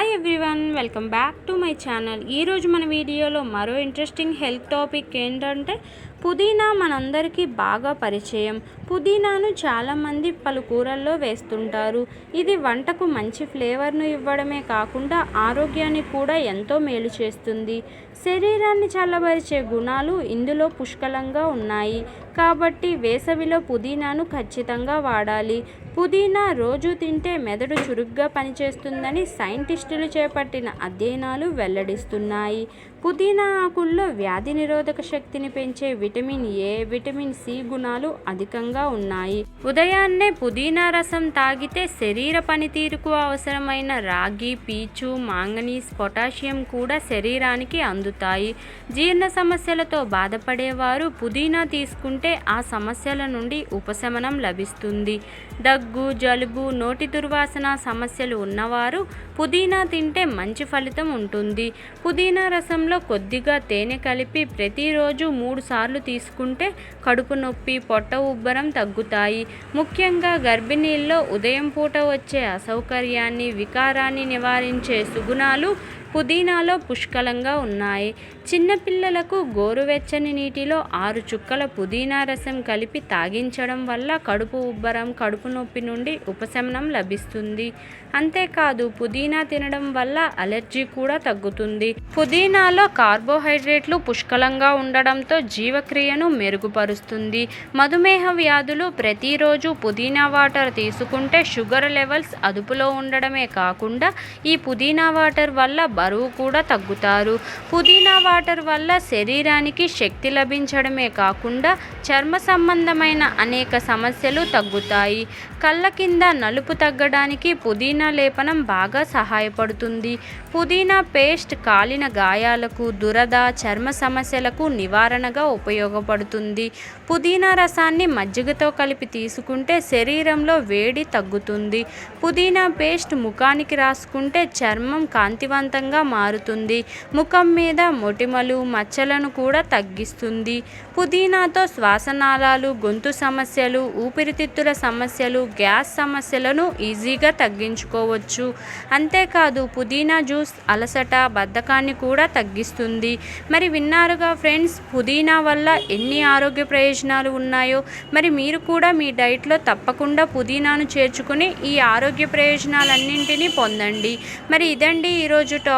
Hi everyone welcome back to my channel ఈరోజు మన వీడియోలో మరో ఇంట్రెస్టింగ్ హెల్త్ టాపిక్ ఏంటంటే పుదీనా మనందరికీ బాగా పరిచయం. పుదీనాను చాలామంది పలు కూరల్లో వేస్తుంటారు. ఇది వంటకు మంచి ఫ్లేవర్ను ఇవ్వడమే కాకుండా ఆరోగ్యాన్ని కూడా ఎంతో మేలు చేస్తుంది. శరీరాన్ని చల్లబరిచే గుణాలు ఇందులో పుష్కలంగా ఉన్నాయి. కాబట్టి వేసవిలో పుదీనాను ఖచ్చితంగా వాడాలి. పుదీనా రోజు తింటే మెదడు చురుగ్గా పనిచేస్తుందని సైంటిస్టులు చేపట్టిన అధ్యయనాలు వెల్లడిస్తున్నాయి. పుదీనా ఆకుల్లో వ్యాధి నిరోధక శక్తిని పెంచే విటమిన్ ఏ విటమిన్ సి గుణాలు అధికంగా ఉన్నాయి. ఉదయాన్నే పుదీనా రసం తాగితే శరీర పనితీరుకు అవసరమైన రాగి పీచు మాంగనీస్ పొటాషియం కూడా శరీరానికి అందుతాయి. జీర్ణ సమస్యలతో బాధపడేవారు పుదీనా తీసుకుంటే ఆ సమస్యల నుండి ఉపశమనం లభిస్తుంది. దగ్గు జలుబు నోటి దుర్వాసన సమస్యలు ఉన్నవారు పుదీనా తింటే మంచి ఫలితం ఉంటుంది. పుదీనా రసంలో కొద్దిగా తేనె కలిపి ప్రతిరోజు మూడు సార్లు తీసుకుంటే కడుపు నొప్పి పొట్ట ఉబ్బరం తగ్గుతాయి. ముఖ్యంగా గర్భిణీల్లో ఉదయం పూట వచ్చే అసౌకర్యాన్ని వికారాన్ని నివారించే సుగుణాలు పుదీనాలో పుష్కలంగా ఉన్నాయి. చిన్నపిల్లలకు గోరువెచ్చని నీటిలో ఆరు చుక్కల పుదీనా రసం కలిపి తాగించడం వల్ల కడుపు ఉబ్బరం కడుపు నొప్పి నుండి ఉపశమనం లభిస్తుంది. అంతేకాదు పుదీనా తినడం వల్ల అలర్జీ కూడా తగ్గుతుంది. పుదీనాలో కార్బోహైడ్రేట్లు పుష్కలంగా ఉండడంతో జీవక్రియను మెరుగుపరుస్తుంది. మధుమేహ వ్యాధులు ప్రతిరోజు పుదీనా వాటర్ తీసుకుంటే షుగర్ లెవెల్స్ అదుపులో ఉండడమే కాకుండా ఈ పుదీనా వాటర్ వల్ల బరువు కూడా తగ్గుతారు. పుదీనా వాటర్ వల్ల శరీరానికి శక్తి లభించడమే కాకుండా చర్మ సంబంధమైన అనేక సమస్యలు తగ్గుతాయి. కళ్ళ కింద నలుపు తగ్గడానికి పుదీనా లేపనం బాగా సహాయపడుతుంది. పుదీనా పేస్ట్ కాలిన గాయాలకు దురద చర్మ సమస్యలకు నివారణగా ఉపయోగపడుతుంది. పుదీనా రసాన్ని మజ్జిగతో కలిపి తీసుకుంటే శరీరంలో వేడి తగ్గుతుంది. పుదీనా పేస్ట్ ముఖానికి రాసుకుంటే చర్మం కాంతివంతంగా మారుతుంది. ముఖం మీద మొటిమలు మచ్చలను కూడా తగ్గిస్తుంది. పుదీనాతో శ్వాసనాళాలు గొంతు సమస్యలు ఊపిరితిత్తుల సమస్యలు గ్యాస్ సమస్యలను ఈజీగా తగ్గించుకోవచ్చు. అంతేకాదు పుదీనా జ్యూస్ అలసట బద్ధకాన్ని కూడా తగ్గిస్తుంది. మరి విన్నారుగా ఫ్రెండ్స్ పుదీనా వల్ల ఎన్ని ఆరోగ్య ప్రయోజనాలు ఉన్నాయో? మరి మీరు కూడా మీ డైట్లో తప్పకుండా పుదీనాను చేర్చుకుని ఈ ఆరోగ్య ప్రయోజనాలన్నింటినీ పొందండి. మరి ఇదండి ఈరోజు